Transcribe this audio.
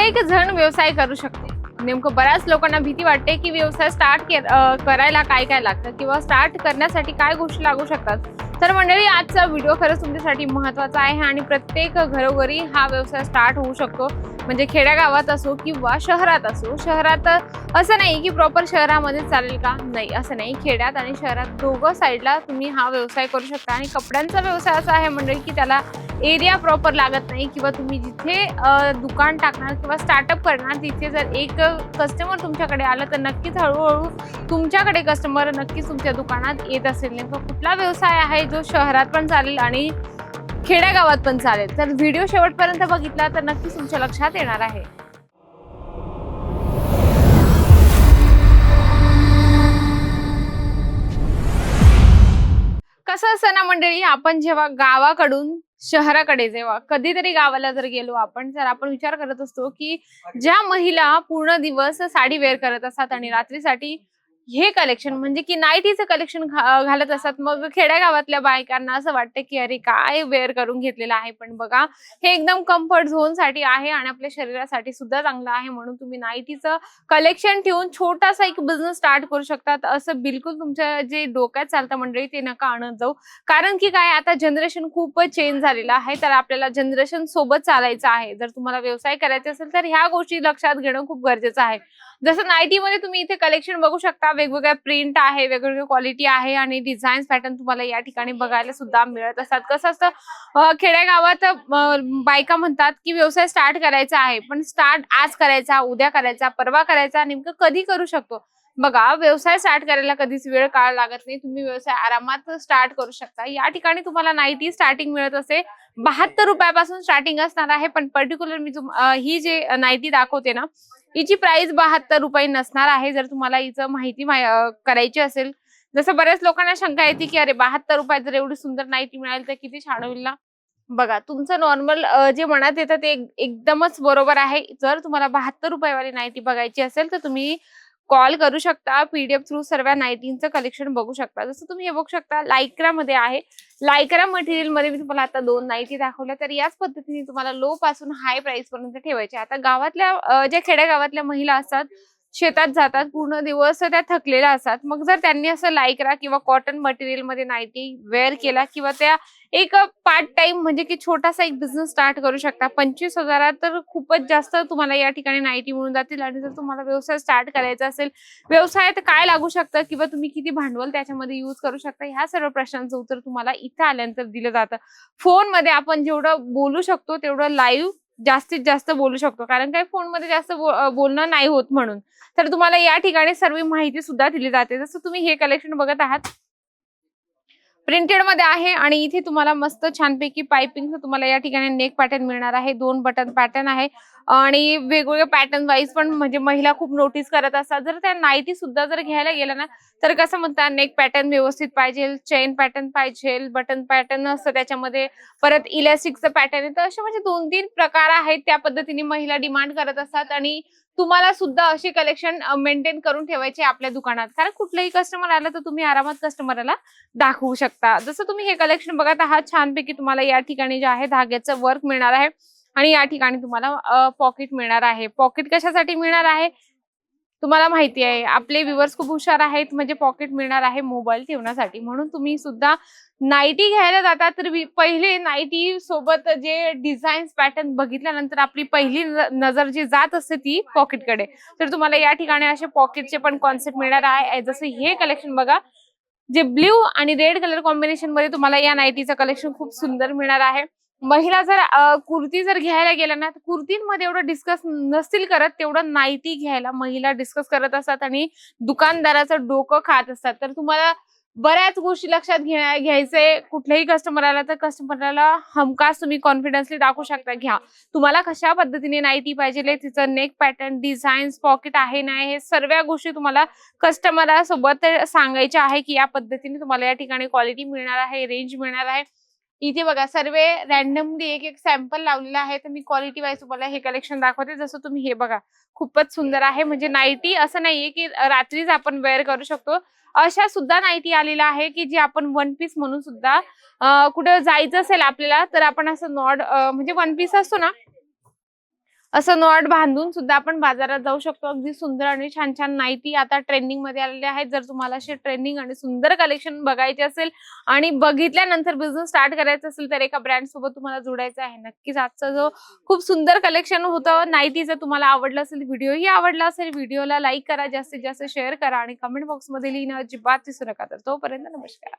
प्रत्येक जण व्यवसाय करू शकते. नेमकं बऱ्याच लोकांना भीती वाटते की व्यवसाय स्टार्ट करायला काय काय लागतं किंवा स्टार्ट करण्यासाठी काय गोष्टी लागू शकतात. तर मंडळी आजचा व्हिडिओ खरंच तुमच्यासाठी महत्त्वाचा आहे आणि प्रत्येक घरोघरी हा व्यवसाय स्टार्ट होऊ शकतो. म्हणजे खेड्यागावात असो किंवा शहरात असो शहरात असं नाही की प्रॉपर शहरामध्ये चालेल का? नाही असं नाही. खेड्यात आणि शहरात दोघं साईडला तुम्ही हा व्यवसाय करू शकता. आणि कपड्यांचा व्यवसाय असा आहे मंडळी की त्याला एरिया प्रॉपर लागत नाही किंवा तुम्ही जिथे दुकान टाकणार किंवा स्टार्टअप करणार तिथे जर एक कस्टमर तुमच्याकडे आलं तर नक्कीच हळूहळू तुमच्याकडे कस्टमर नक्कीच तुमच्या दुकानात येत असेल. नेमका कुठला व्यवसाय आहे जो शहरात पण चालेल आणि खेड्यागावात पण चालेल. तर व्हिडिओ शेवटपर्यंत बघितला तर नक्कीच तुमच्या लक्षात येणार आहे. कसं असतं ना मंडळी आपण जेव्हा गावाकडून शहराकडे जेव्हा कधीतरी गावाला जर गेलो आपण तर आपण विचार करत असतो की ज्या महिला पूर्ण दिवस साडी वेअर करत असतात आणि रात्रीसाठी हे कलेक्शन म्हणजे की नाईटीचं कलेक्शन घालत असतात. मग खेड्यागावातल्या बायकांना असं वाटतं की अरे काय वेअर करून घेतलेलं आहे पण बघा हे एकदम कम्फर्ट झोनसाठी आहे आणि आपल्या शरीरासाठी सुद्धा चांगलं आहे म्हणून तुम्ही नाईटीचं कलेक्शन ठेवून छोटासा एक बिझनेस स्टार्ट करू शकतात. असं बिलकुल तुमच्या जे डोक्यात चालतं मंडळी ते नका आणत जाऊ. कारण की काय आता जनरेशन खूपच चेंज झालेलं आहे. तर आपल्याला जनरेशन सोबत चालायचं आहे. जर तुम्हाला व्यवसाय करायचा असेल तर ह्या गोष्टी लक्षात घेणं खूप गरजेचं आहे. जसं नाईटी मध्ये तुम्ही इथे कलेक्शन बघू शकता वेगवेगळ्या प्रिंट आहे वेगवेगळ्या क्वालिटी आहे आणि डिझाईन पॅटर्न तुम्हाला या ठिकाणी बघायला सुद्धा मिळत असतात. कसं असतं खेडेगावात खेड्यागावात बायका म्हणतात की व्यवसाय स्टार्ट करायचा आहे पण स्टार्ट आज करायचा उद्या करायचा परवा करायचा नेमकं कधी करू शकतो? बघा व्यवसाय स्टार्ट करायला कधीच वेळ काळ लागत नाही. तुम्ही व्यवसाय आरामात स्टार्ट करू शकता. या ठिकाणी तुम्हाला नाईटी स्टार्टिंग मिळत असे. बहात्तर रुपयापासून स्टार्टिंग असणार आहे पण पर्टिक्युलर मी तुम- ही जे नाईटी दाखवते ना हिची प्राइस बहात्तर रुपये नसणार आहे जर तुम्हाला हिचं माहिती करायची असेल. जसं बऱ्याच लोकांना शंका येते की अरे बहात्तर रुपयात जर एवढी सुंदर नाईटी मिळाली तर किती छान होईल ना? बघा तुमचं नॉर्मल जे मनात येतं ते एकदमच बरोबर आहे. जर तुम्हाला बहात्तर रुपयावाली नाईटी बघायची असेल तर तुम्ही कॉल करू शकता पीडीएफ थ्रू सर्व नाईटींचं कलेक्शन बघू शकता. जसं तुम्ही हे बघू शकता लायक्रा मध्ये आहे. लायक्रा मटेरियलमध्ये मी तुम्हाला आता दोन नाईटी दाखवल्या. तर याच पद्धतीने तुम्हाला लो पासून हाय प्राइस पर्यंत ठेवायचे. आता गावातल्या ज्या खेड्यागावातल्या महिला असतात शेतात जातात पूर्ण दिवस त्या थकलेल्या असतात. मग जर त्यांनी असं लायक्रा किंवा कॉटन मटेरियलमध्ये नाईटी वेअर केला किंवा त्या एक पार्ट टाइम म्हणजे की छोटासा एक बिझनेस स्टार्ट करू शकता. पंचवीस हजारात तर खूपच जास्त तुम्हाला या ठिकाणी नाईटी मिळून जातील आणि जर तुम्हाला व्यवसाय स्टार्ट करायचा असेल व्यवसायात काय लागू शकतं किंवा तुम्ही किती भांडवल त्याच्यामध्ये युज करू शकता ह्या सर्व प्रश्नांचं उत्तर तुम्हाला इथं आल्यानंतर दिलं जातं. फोनमध्ये आपण जेवढं बोलू शकतो तेवढं लाईव्ह जास्तीत जास्त बोलू शकतो. कारण काय फोनमध्ये जास्त बोलणं नाही होत म्हणून. तर तुम्हाला या ठिकाणी सर्व माहिती सुद्धा दिली जाते. जसं तुम्ही हे कलेक्शन बघत आहात प्रिंटेडमध्ये आहे आणि इथे तुम्हाला मस्त छानपैकी पायपिंग तुम्हाला या ठिकाणी नेक पॅटर्न मिळणार आहे. दोन बटन पॅटर्न आहे. आणि वेगवेगळे पॅटर्न वाईज पण म्हणजे महिला खूप नोटीस करत असतात. जर त्या नाईटी सुद्धा जर घ्यायला गेल्या ना तर कसं म्हणतात नेक पॅटर्न व्यवस्थित पाहिजे चेन पॅटर्न पाहिजे बटन पॅटर्न असतं त्याच्यामध्ये. परत इलॅस्टिकचं पॅटर्न आहे. तर असे म्हणजे दोन तीन प्रकार आहेत त्या पद्धतीने महिला डिमांड करत असतात. आणि तुम्हाला सुद्धा असे कलेक्शन मेंटेन करून ठेवायचे आपल्या दुकानात. कारण कुठलंही कस्टमर आला तर तुम्ही आरामात कस्टमरला दाखवू शकता. जसं तुम्ही हे कलेक्शन बघत आहात छानपैकी तुम्हाला या ठिकाणी जे आहे धाग्याचं वर्क मिळणार आहे. आणि या ठिकाणी तुम्हाला पॉकेट मिळणार आहे. पॉकेट कशासाठी मिळणार आहे? तुम्हाला माहिती आहे आपले व्ह्युअर्स खूप हुशार आहेत म्हणजे पॉकेट मिळणार आहे मोबाईल ठेवण्यासाठी. म्हणून तुम्ही सुद्धा नाईटी घ्यायला जाता तर पहिले नाईटी सोबत जे डिझाईन पॅटर्न बघितल्यानंतर आपली पहिली नजर जी जात असते ती पॉकेटकडे तर तुम्हाला या ठिकाणी असे पॉकेटचे पण कॉन्सेप्ट मिळणार आहे. जसं हे कलेक्शन बघा जे ब्ल्यू आणि रेड कलर कॉम्बिनेशनमध्ये तुम्हाला या नाईटीचं कलेक्शन खूप सुंदर मिळणार आहे. महिला जर कुर्ती जर घ्यायला गेल्या ना तर कुर्तींमध्ये एवढं डिस्कस नसतील करत तेवढं नाईटी घ्यायला महिला डिस्कस करत असतात आणि दुकानदाराचं डोकं खात असतात. तर तुम्हाला बऱ्याच गोष्टी लक्षात घ्या घ्यायचे. कुठल्याही कस्टमर आला तर कस्टमरला हमखास तुम्ही कॉन्फिडन्सली दाखवू शकता घ्या. तुम्हाला कशा पद्धतीने नाईटी पाहिजे तिचं नेक पॅटर्न डिझाईन्स पॉकेट आहे नाही हे सर्व गोष्टी तुम्हाला कस्टमरा सोबत सांगायच्या आहे की या पद्धतीने तुम्हाला या ठिकाणी क्वालिटी मिळणार आहे रेंज मिळणार आहे. इथे बघा सर्व रॅन्डमली एक एक सॅम्पल लावलेला आहे. तर मी क्वालिटी वाईज तुम्हाला हे कलेक्शन दाखवते. जसं तुम्ही हे बघा खूपच सुंदर आहे. म्हणजे नाईटी असं नाहीये की रात्रीच आपण वेअर करू शकतो. अशा सुद्धा नाईटी आलेल्या आहे की जी आपण वन पीस म्हणून सुद्धा कुठं जायचं असेल आपल्याला तर आपण असं नॉड म्हणजे वन पीस असतो ना असं नॉट बांधून सुद्धा आपण बाजारात जाऊ शकतो. अगदी सुंदर आणि छान छान नाईटी आता ट्रेंडिंगमध्ये आलेले आहेत जर तुम्हाला असे ट्रेंडिंग आणि सुंदर कलेक्शन बघायचे असेल आणि बघितल्यानंतर बिझनेस स्टार्ट करायचा असेल तर एका ब्रँड सोबत तुम्हाला जोडायचं आहे. नक्कीच आजचा जो खूप सुंदर कलेक्शन होतं नाईटीचं तुम्हाला आवडलं असेल व्हिडिओही आवडला असेल व्हिडिओला लाईक करा जास्तीत जास्त शेअर करा आणि कमेंट बॉक्समध्ये लिहिणं अजिबात विसरू नका. तर तोपर्यंत नमस्कार.